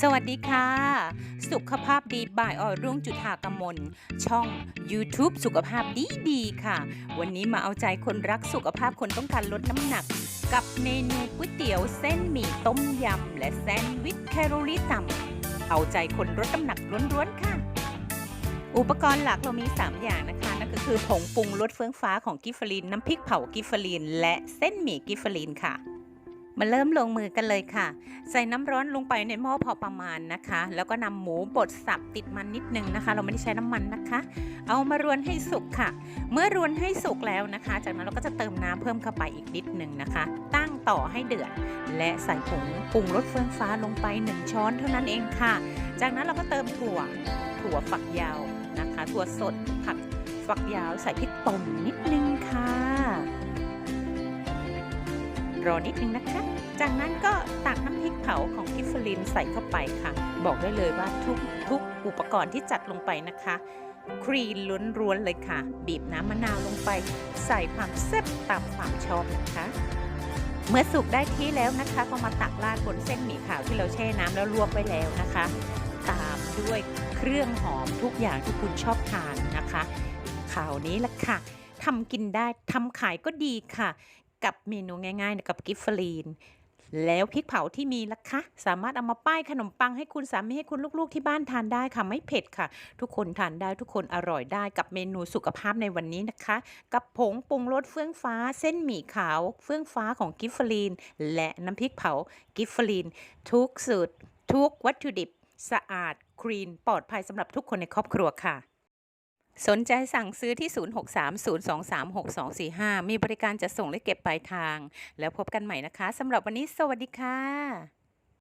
สวัสดีค่ะ สุขภาพดีบ่ายออรุ่งจุธากมล ช่อง YouTube สุขภาพดีดีๆค่ะ วันนี้มาเอาใจคนรักสุขภาพคนต้องการลดน้ำหนัก กับเมนูก๋วยเตี๋ยวเส้นหมี่ต้มยำ และแซนด์วิชแคลอรี่ต่ำเอาใจคนลดน้ำหนักล้วนๆค่ะ อุปกรณ์หลักเรามี 3 อย่างนะคะนั่นก็คือผงปรุงรสเฟื่องฟ้าของกิฟฟรีนน้ำพริกเผากิฟฟรีนและเส้นหมี่กิฟฟรีนค่ะ มาเริ่มลงมือกันเลยค่ะ ใส่น้ำร้อนลงไปในหม้อพอประมาณนะคะ แล้วก็นำหมูบดสับติดมันนิดนึงนะคะ เราไม่ได้ใช้น้ำมันนะคะ เอามารวนให้สุกค่ะ เมื่อรวนให้สุกแล้วนะคะ จากนั้นเราก็จะเติมน้ำเพิ่มเข้าไปอีกนิดนึงนะคะ ตั้งต่อให้เดือด และใส่ผงปรุงรสเฟื่องฟ้าลงไป 1 ช้อนเท่านั้นเองค่ะ จากนั้นเราก็เติมถั่วถั่วฝักยาวนะคะ ถั่วสดผักฝักยาวใส่พริกป่นนิดนึงค่ะ รอนิดนึงนะคะ จากนั้นก็ตักน้ำพริกเผาของกิฟฟลินใส่เข้าไปค่ะ บอกได้เลยว่าทุกทุกอุปกรณ์ที่จัดลงไปนะคะ ครีนล้วนๆเลยค่ะ บีบน้ำมะนาวลงไป ใส่ความแซ่บตามความชอบนะคะเมื่อสุกได้ที่แล้วนะคะก็มาตักราดบนเส้นหมี่ขาวที่เราแช่น้ำแล้วลวกไว้แล้วนะคะ ตามด้วยเครื่องหอมทุกอย่างที่คุณชอบทานนะคะข่าวนี้ละค่ะทำกินได้ทำขายก็ดีค่ะ กับเมนูง่ายๆกับกิฟฟรีน แล้วพริกเผาที่มีล่ะคะ สามารถเอามาป้ายขนมปังให้คุณสามีให้คุณลูกๆที่บ้านทานได้ค่ะ ไม่เผ็ดค่ะ ทุกคนทานได้ทุกคนอร่อยได้กับเมนูสุขภาพในวันนี้นะคะ กับผงปรุงรสเฟื่องฟ้า เส้นหมี่ขาวเฟื่องฟ้าของกิฟฟรีน และน้ำพริกเผากิฟฟรีน ทุกสูตรทุกวัตถุดิบ สะอาดคลีนปลอดภัยสำหรับทุกคนในครอบครัวค่ะ สนใจสั่งซื้อที่ 0630236245 มีบริการจะส่งและเก็บปลายทาง แล้วพบกันใหม่นะคะสำหรับวันนี้สวัสดีค่ะ